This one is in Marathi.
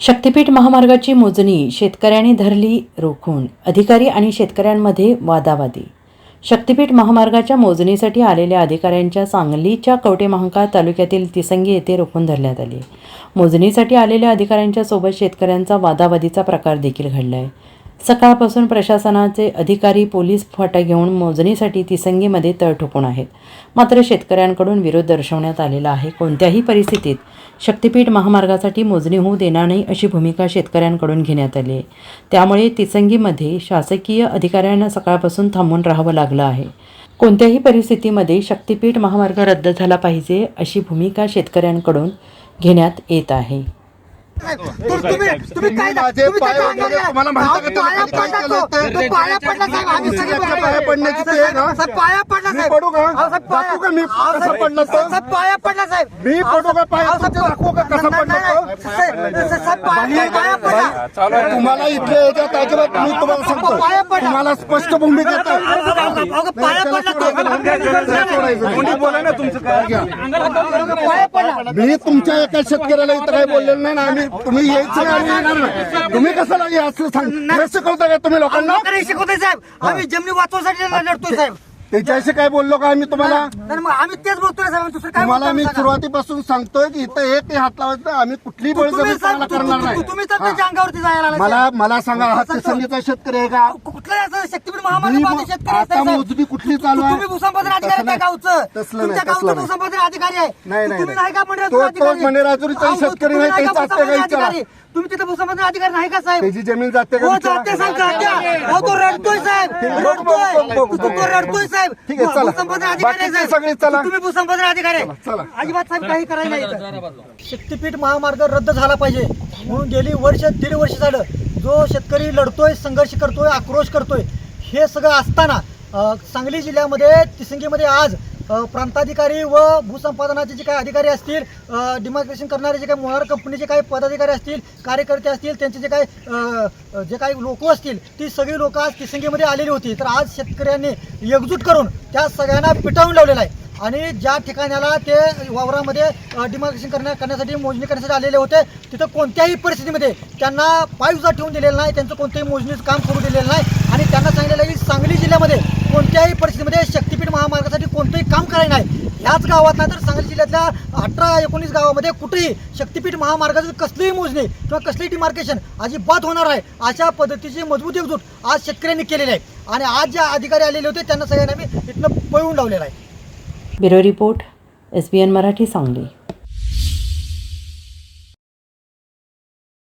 शक्तिपीठ महामार्गाची मोजणी शेतकऱ्यांनी धरली रोखून. अधिकारी आणि शेतकऱ्यांमध्ये वादावादी. शक्तिपीठ महामार्गाच्या मोजणीसाठी आलेल्या अधिकाऱ्यांच्या सांगलीच्या कवटेमहांकाळ तालुक्यातील तिसंगी येथे रोखून धरण्यात आली. मोजणीसाठी आलेल्या अधिकाऱ्यांच्या सोबत शेतकऱ्यांचा वादावादीचा प्रकार देखील घडला आहे सकाळपासून प्रशासनाचे अधिकारी पोलीस फाटा घेऊन मोजणीसाठी तिसंगीमध्ये तळ ठोकून आहेत. मात्र शेतकऱ्यांकडून विरोध दर्शवण्यात आलेला आहे. कोणत्याही परिस्थितीत शक्तिपीठ महामार्गासाठी मोजणी होऊ देणार नाही अशी भूमिका शेतकऱ्यांकडून घेण्यात आली आहे. त्यामुळे तिसंगीमध्ये शासकीय अधिकाऱ्यांना सकाळपासून थांबून राहावं लागलं आहे. कोणत्याही परिस्थितीमध्ये शक्तिपीठ महामार्ग रद्द झाला पाहिजे अशी भूमिका शेतकऱ्यांकडून घेण्यात येत आहे. तुम्ही तुम्ही काय तुम्हाला का पाया पडला तो. ते? तो पाया पडला साहेब. आम्ही सगळे पाया पडण्याची ते आहे ना? साहेब पाया पडला साहेब. पडू का? साहेब, पाया- का मी? अहो, कसं तो? साहेब पाया पडला साहेब. मी पडू का पाया? साहेब, दाखवू का कसं नाही, तो? साहेब, साहेब, पाया पाया पडला. तुम्हाला इथल्या याच्यात अजिबात मी तुम्हाला सांगतो. तुम्हाला स्पष्ट भूमी बोला ना तुमचं पडला. मी तुमच्या एका शेतकऱ्याला इथं काही बोललेलं नाही ना आम्ही तुम्ही यायचं नाही आम्ही येणार नाही. तुम्ही कसं लागे असं सांग. हे शिकवता का तुम्ही लोकांना? शिकवतोय साहेब. आम्ही जमिनी वाचवण्यासाठी लढतोय साहेब. त्याच्याशी काय बोललो का आम्ही तुम्हाला नाही, मग आम्ही तेच बोलतोय साहेब आम्ही दुसरं काय तुम्हाला बोलतो मी सांगा. सुरुवातीपासून सांगतोय की इथं एक हात लावायचं आम्ही कुठलीही तुम्ही बळजबरी साहेब तुम्हाला तू- करणार तू- नाही तू- तुम्ही तर त्याच्या हा. अंगावरती जायला लागलाय, मला. मला सांगा हा संगीता शेतकरी आहे का कुठलं असं शक्तीपीठ मी महामार्ग मो- बाधित शेतकरी आता असतात, साहेब. मोजणी कुठली चालू आहे तुम्ही भूसंपादन अधिकारी तसं त्या नाही. गावचं तसलं तुमच्या नाही तसलं गावचं नाही भूसंपादन अधिकारी आहे नाही, नाही, तुम्ही नाही. नाही का मंडळाचा तो- अधिकारी? तो मंडळाचा अहो, शेतकरी तुम्ही नाही, का त्याचा भूसंपादन हत्या काय अधिकारी? तुम्ही तिथे भूसंपादन अधिकारी नाही का साहेब त्याची जमीन जाते का हो विचारा? जाते साहेब जाते अहो तो रडतोय साहेब रडतोय बघ, बघ, बघ. तो रडतोय साहेब ठीक आहे, चला. भूसंपादन अधिकारी आहे, बाकीचे सगळे साहेब चला. तुम्ही भूसंपादन अधिकारी आहे. चला. अजिबात साहेब काही करायला नाही इथं. शक्तीपीठ महामार्ग रद्द झाला पाहिजे म्हणून गेली वर्ष दीड वर्ष झालं जो शेतकरी लढतोय संघर्ष करतोय आक्रोश करतोय हे सगळं असताना अ, सांगली जिल्ह्यामध्ये तिसंगीमध्ये आज प्रांताधिकारी व भूसंपादनाचे जे काही अधिकारी असतील डिमार्केशन करणारे जे काही मोहार कंपनीचे काही पदाधिकारी असतील कार्यकर्ते असतील त्यांचे जे काही जे काही लोक असतील ती सगळी लोक आज किसंगीमध्ये आलेली होती. तर आज शेतकऱ्यांनी एकजूट करून त्या सगळ्यांना पिटावून लावलेलं आहे. आणि ज्या ठिकाणाला ते वावरामध्ये डिमार्केशन करण्या करण्यासाठी मोजणी करण्यासाठी आलेले होते तिथं कोणत्याही परिस्थितीमध्ये त्यांना पायउजा ठेवून दिलेलं नाही त्यांचं कोणत्याही मोजणीचं काम करू दिलेलं नाही. आणि त्यांना सांगितलेलं आहे की सांगली जिल्ह्यामध्ये कोणत्याही परिस्थितीमध्ये शक्तीपीठ महामार्गासाठी कोणतंही काम करायचं नाही ह्याच गावात नाही तर सांगली जिल्ह्यातल्या अठरा एकोणीस गावामध्ये कुठेही शक्तीपीठ महामार्गाचं कसलीही मोजणी किंवा कसलीही डिमार्केशन अजिबात होणार आहे अशा पद्धतीची मजबूत एकजूट आज शेतकऱ्यांनी केलेली आहे. आणि आज ज्या अधिकारी आलेले होते त्यांना सगळ्यांना मी इथनं पळवून लावलेलं आहे. Bureau report S B N Marathi Sangli.